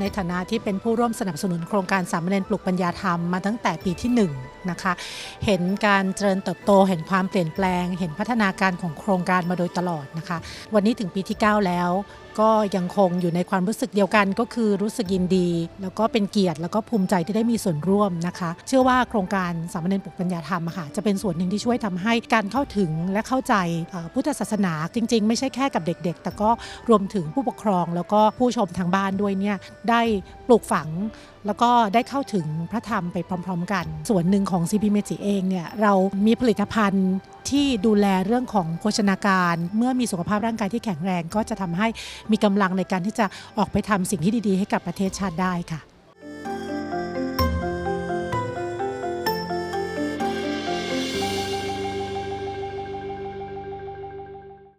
ในฐานะที่เป็นผู้ร่วมสนับสนุนโครงการสามเณรปลุกปัญญาธรรมมาตั้งแต่ปีที่ 1นะคะ เห็นการเจริญเติบโต เห็นความเปลี่ยนแปลง เห็นพัฒนาการของโครงการมาโดยตลอดนะคะ วันนี้ถึงปีที่ 9 แล้ว ก็ยังคงอยู่ในความรู้สึกเดียวกันก็คือรู้สึกยินดี แล้วก็เป็นเกียรติแล้วก็ภูมิใจที่ได้มีส่วนร่วมนะคะ เชื่อว่าโครงการสามเณรปลุกปัญญาธรรมค่ะจะเป็นส่วนหนึ่งที่ช่วยทำให้การเข้าถึงและเข้าใจพุทธศาสนาจริง ๆ ไม่ใช่แค่กับเด็ก ๆ แต่ก็รวมถึงผู้ปกครอง แล้วก็ผู้ชมทางบ้านด้วยเนี่ยได้ปลูกฝัง แล้วก็ได้เข้าถึงพระธรรมไปพร้อม ๆ กัน ส่วนหนึ่งของ CP m e j i เองเนี่ยเรามีผลิตภัณฑ์ที่ดูแลเรื่องของโภชนาการ เมื่อมีสุขภาพร่างกายที่แข็งแรง ก็จะทำให้มีกำลังในการที่จะออกไปทำสิ่งที่ดีๆ ให้กับประเทศชาติได้ค่ะ